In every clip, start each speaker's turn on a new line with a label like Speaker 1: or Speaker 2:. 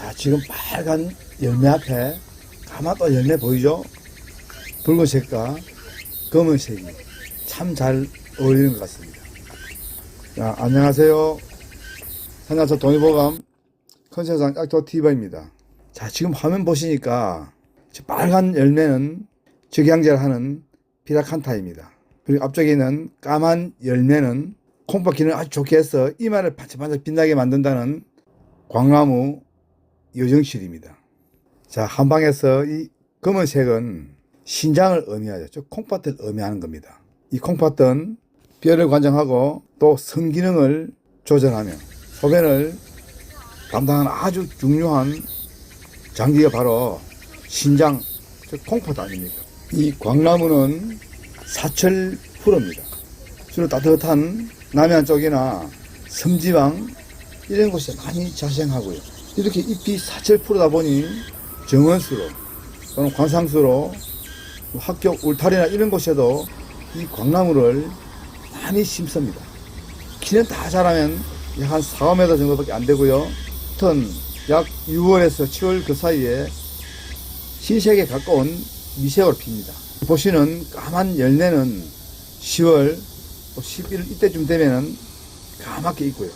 Speaker 1: 자, 지금 빨간 열매 앞에 가마도 열매 보이죠? 붉은색과 검은색이 참 잘 어울리는 것 같습니다. 자, 안녕하세요. 산야서 동의보감 컨셉상 약도 TV입니다. 자, 지금 화면 보시니까 저 빨간 열매는 적양제를 하는 피라칸타입니다. 그리고 앞쪽에 있는 까만 열매는 기능을 아주 좋게 해서 이마를 반짝반짝 빛나게 만든다는 광나무 여정실입니다. 자, 한방에서 이 검은색은 신장을 의미하죠. 즉, 콩팥을 의미하는 겁니다. 이 콩팥은 뼈를 관장하고 또 성기능을 조절하며 소변을 담당하는 아주 중요한 장기가 바로 신장, 즉 콩팥 아닙니까? 이 광나무는 사철 풀입니다. 주로 따뜻한 남해안 쪽이나 섬지방 이런 곳에 많이 자생하고요. 이렇게 잎이 사철 풀이다 보니 정원수로 또는 관상수로 학교 울타리나 이런 곳에도 이 광나무를 많이 심습니다. 키는 다 자라면 약 한 4, 5m 정도밖에 안 되고요. 하여튼 약 6월에서 7월 그 사이에 신색에 가까운 미색으로 핍니다. 보시는 까만 열매는 10월 또 11월 이때쯤 되면은 까맣게 있고요.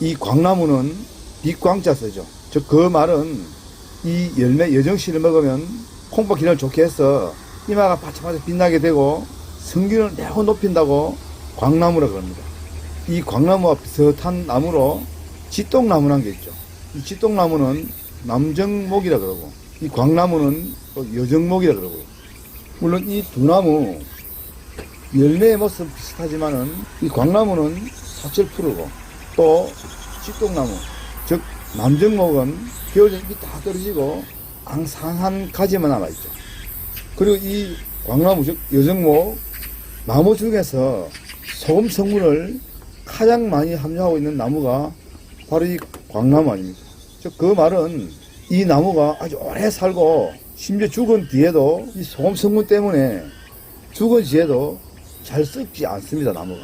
Speaker 1: 이 광나무는 빛광자 쓰죠. 즉 그 말은 이 열매 여정씨를 먹으면 콩팥 기능을 좋게 해서 이마가 바짝바짝 빛나게 되고 성기를 매우 높인다고 광나무라 그럽니다. 이 광나무와 비슷한 나무로 지똥나무라는 게 있죠. 이 지똥나무는 남정목이라 그러고 이 광나무는 또 여정목이라 그러고요. 물론 이 두 나무 열매의 모습 비슷하지만은 이 광나무는 사철 푸르고 또 지똥나무 즉 남정목은 겨울 잎이 다 떨어지고 앙상한 가지만 남아있죠. 그리고 이 광나무 즉 여정목 나무 중에서 소금 성분을 가장 많이 함유하고 있는 나무가 바로 이 광나무 아닙니까? 즉 그 말은 이 나무가 아주 오래 살고 심지어 죽은 뒤에도 이 소금 성분 때문에 죽은 뒤에도 잘 썩지 않습니다 나무가.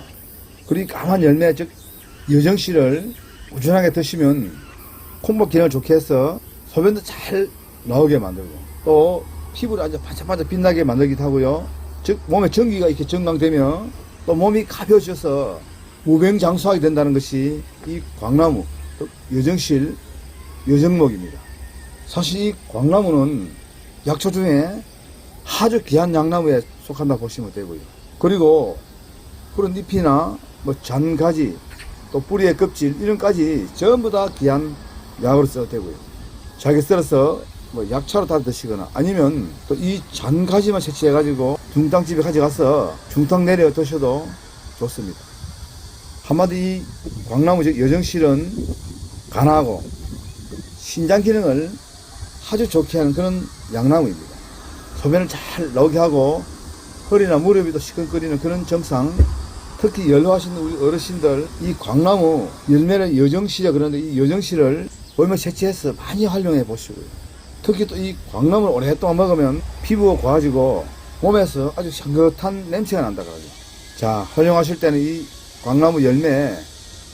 Speaker 1: 그리고 까만 열매 즉 여정씨를 꾸준하게 드시면 콩팥 기능을 좋게 해서 소변도 잘 나오게 만들고 또 피부를 아주 반짝반짝 빛나게 만들기도 하고요. 즉 몸에 전기가 이렇게 정강되면 또 몸이 가벼워져서 무병장수하게 된다는 것이 이 광나무 또 여정실 여정목입니다. 사실 이 광나무는 약초 중에 아주 귀한 양나무에 속한다 보시면 되고요. 그리고 그런 잎이나 뭐 잔가지 또 뿌리의 껍질 이런까지 전부 다 귀한 약으로 써도 되고요. 자기 썰어서 뭐 약차로 다 드시거나 아니면 또 이 잔가지만 채취해 가지고 중탕집에 가져가서 중탕 내려 드셔도 좋습니다. 한마디 이 광나무 즉 여정실은 간하고 신장 기능을 아주 좋게 하는 그런 양나무입니다. 소변을 잘 나오게 하고 허리나 무릎이 또 시큰거리는 그런 증상 특히 연로하신 우리 어르신들 이 광나무 열매를 여정시라 그러는데 이 여정시를 얼마 채취해서 많이 활용해 보시고요. 특히 또 이 광나무를 오랫동안 먹으면 피부가 고와지고 몸에서 아주 향긋한 냄새가 난다 그러죠. 자, 활용하실 때는 이 광나무 열매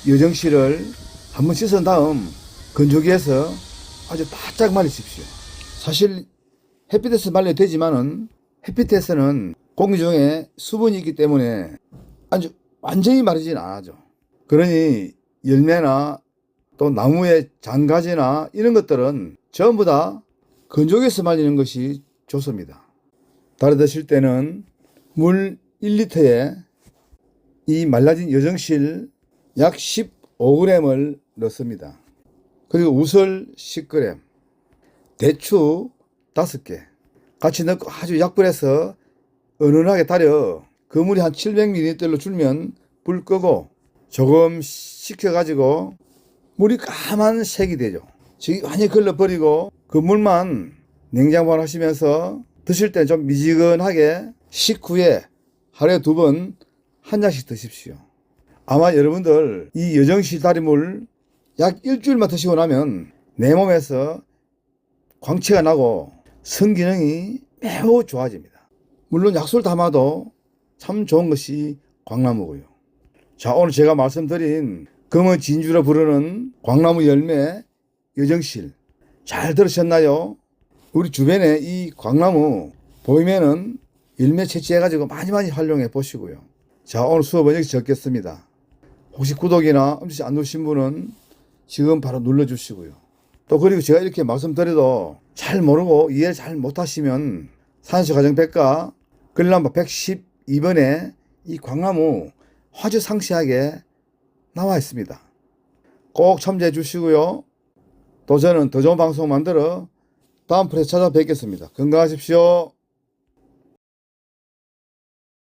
Speaker 1: 여정씨를 한번 씻은 다음 건조기에서 아주 바짝 말리십시오. 사실 햇빛에서 말려도 되지만은 햇빛에서는 공기 중에 수분이 있기 때문에 아주 완전히 마르진 않아죠. 그러니 열매나 또 나무의 장가지나 이런 것들은 전부 다 건조기에서 말리는 것이 좋습니다. 달아 드실 때는 물 1리터에 이 말라진 여정실 약 15g을 넣습니다. 그리고 우설 10g, 대추 5개 같이 넣고 아주 약불에서 은은하게 달여 그 물이 한 700ml로 줄면 불 끄고 조금 식혀가지고 물이 까만 색이 되죠. 즉 완전히 걸러버리고 그 물만 냉장보관 하시면서 드실 때 좀 미지근하게 식후에 하루에 두 번 한 잔씩 드십시오. 아마 여러분들 이 여정시 다리물 약 일주일만 드시고 나면 내 몸에서 광채가 나고 성기능이 매우 좋아집니다. 물론 약수를 담아도 참 좋은 것이 광나무고요. 자, 오늘 제가 말씀드린 검은 진주로 부르는 광나무 열매 여정실 잘 들으셨나요? 우리 주변에 이 광나무 보이면은 일매 채취해가지고 많이 많이 활용해 보시고요. 자, 오늘 수업은 여기서 적겠습니다. 혹시 구독이나 엄지 안 누르신 분은 지금 바로 눌러주시고요. 또 그리고 제가 이렇게 말씀드려도 잘 모르고 이해를 잘 못하시면 산수 가정 백과 글남바 112번에 이 광나무 화주 상세하게 나와 있습니다. 꼭 참조해 주시고요. 또 저는 더 좋은 방송 만들어 다음 프레스 찾아뵙겠습니다. 건강하십시오.